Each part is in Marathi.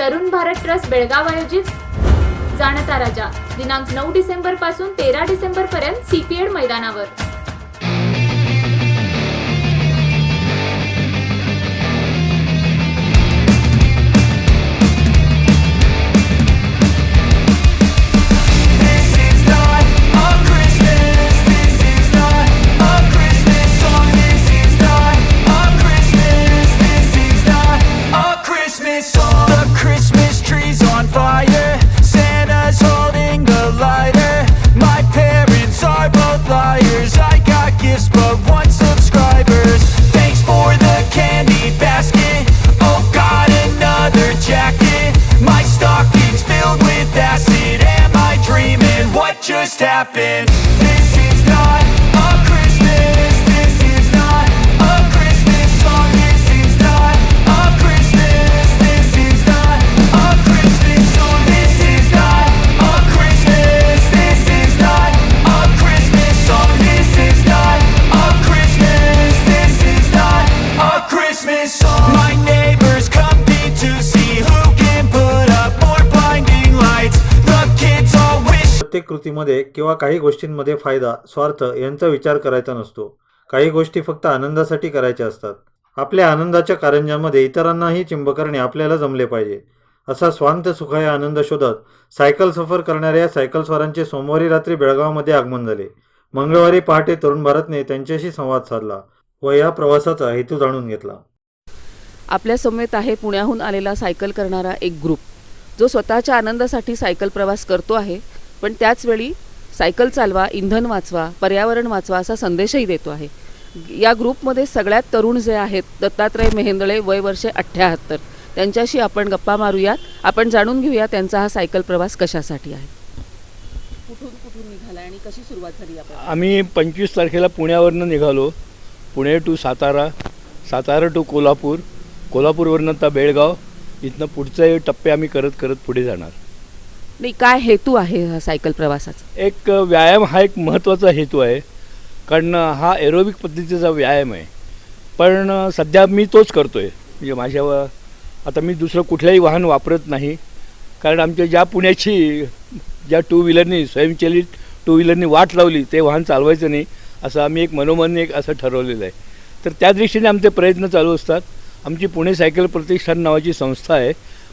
तरुण भारत ट्रस्ट बेळगाव आयोजित जाणता राजा. दिनांक नऊ डिसेंबरपासून तेरा डिसेंबर पर्यंत सीपीएड मैदानावर. happen. प्रत्येक कृतीमध्ये किंवा काही गोष्टींमध्ये फायदा स्वार्थ यांचा विचार करायचा नसतो. काही गोष्टी फक्त आनंदासाठी करायच्या असतात. आपल्या आनंदाच्या कारंजामध्ये इतरांनाही चिंब करणे आपल्याला जमले पाहिजे. असा स्वांत सुखाय आनंद शोधत सायकल सफर करणाऱ्या सायकलस्वारांचे सोमवारी रात्री बेळगावमध्ये आगमन झाले. मंगळवारी पहाटे तरुण भारतने त्यांच्याशी संवाद साधला व या प्रवासाचा हेतू जाणून घेतला. आपल्या समेत आहे पुण्याहून आलेला सायकल करणारा एक ग्रुप. जो स्वतःच्या आनंदासाठी सायकल प्रवास करतो आहे पण त्याचवेळी सायकल चालवा इंधन वाचवा पर्यावरण वाचवा असा संदेशही देतो आहे. या ग्रुपमध्ये सगळ्यात तरुण जे आहेत दत्तात्रय मेहेंदळे वय वर्षे अठ्ठ्याहत्तर त्यांच्याशी आपण गप्पा मारूयात. आपण जाणून घेऊया त्यांचा हा सायकल प्रवास कशासाठी आहे. कुठून कुठून निघाला आणि कशी सुरुवात झाली आपण आम्ही पंचवीस तारखेला पुण्यावरनं निघालो. पुणे टू सातारा सातारा टू कोल्हापूर कोल्हापूरवरनं आता बेळगाव. इथनं पुढचे टप्पे आम्ही करत करत पुढे जाणार. नाही काय हेतू आहे हा सायकल प्रवासाचा? एक व्यायाम हा एक महत्त्वाचा हेतू आहे. कारण हा एरोबिक पद्धतीचा व्यायाम आहे. पण सध्या मी तोच करतो आहे म्हणजे माझ्या व- आता मी दुसरं कुठलंही वाहन वापरत नाही. कारण आमच्या ज्या पुण्याची ज्या टू व्हीलरनी स्वयंचलित टू व्हीलरनी वाट लावली ते वाहन चालवायचं नाही असं आम्ही एक मनोमन एक असं ठरवलेलं आहे. तर त्या दृष्टीने आमचे प्रयत्न चालू असतात. आमची पुणे सायकल प्रतिष्ठान नावाची संस्था आहे.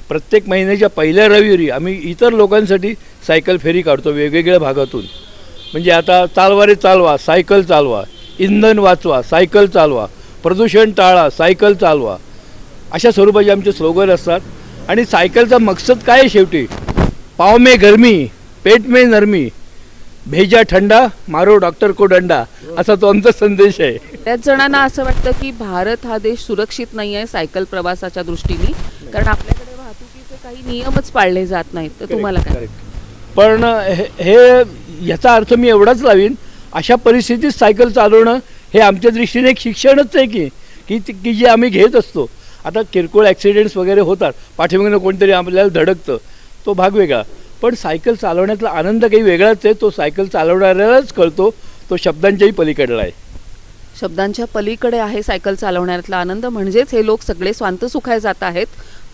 प्रत्येक महिन्याच्या पहिल्या रविवारी आम्ही इतर लोकांसाठी सायकल फेरी काढतो वेगवेगळ्या भागातून. म्हणजे आता चालवारे चालवा सायकल चालवा इंधन वाचवा सायकल चालवा प्रदूषण टाळा सायकल चालवा. अशा स्वरूपाचे आमचे स्लोगन असतात. आणि सायकलचा मकसद काय आहे शेवटी? पाव मे गरमी पेट मे नरमी भेजा थंडा मारो डॉक्टर को डंडा असा तो आमचा संदेश आहे. त्याच जणांना असं वाटतं की भारत हा देश सुरक्षित नाही आहे सायकल प्रवासाच्या दृष्टीने. कारण आपल्या काही नियमच पाळले जात नाहीत. तर तुम्हाला काय. पण हे हे- याचा अर्थ मी एवढाच लावीन अशा परिस्थितीत सायकल चालवणं हे आमच्या दृष्टीने एक शिक्षणच आहे की की की जे आम्ही घेत असतो. आता किरकोळ ॲक्सिडेंट्स वगैरे होतात. पाठीमागनं कोणतरी आपल्याला धडकतं. तो भाग वेगळा. पण सायकल चालवण्यातला आनंद काही वेगळाच आहे. तो सायकल चालवणाऱ्यालाच कळतो. तो शब्दांच्याही पलीकडला आहे. शब्दांच्या पलीकडे आहे सायकल चालवण्यातला आनंद. म्हणजेच हे लोक सगळे स्वांत सुखाय जात आहेत.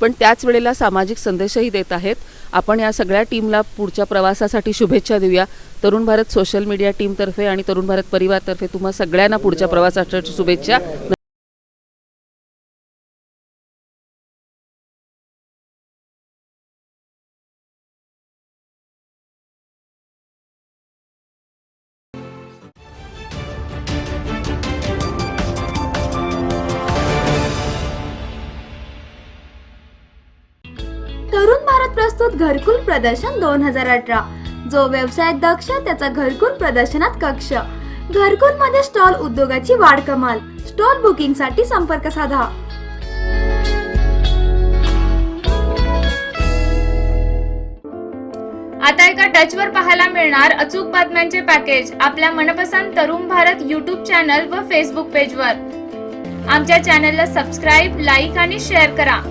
पण त्याच वेळेला सामाजिक संदेशही देत आहेत. आपण या सगळ्या टीमला पुढच्या प्रवासासाठी शुभेच्छा देऊया. तरुण भारत सोशल मीडिया टीमतर्फे आणि तरुण भारत परिवारतर्फे तुम्हा सगळ्यांना पुढच्या प्रवासासाठी शुभेच्छा. तरुण भारत प्रस्तुत घरकुल प्रदर्शन दोन हजार अठरा. जो व्यवसाय दक्ष त्याचा घरकुल प्रदर्शनात कक्ष. घरकुलमध्ये स्टॉल उद्योगाची वाढ कमाल. स्टॉल बुकिंगसाठी संपर्क साधा. आता एका टचवर पाहायला मिळणार अचूक बातम्यांचे पॅकेज आपल्या मनपसंत तरुण भारत यूट्यूब चॅनल व फेसबुक पेजवर आमच्या चॅनलला सबस्क्राईब लाईक आणि शेअर करा.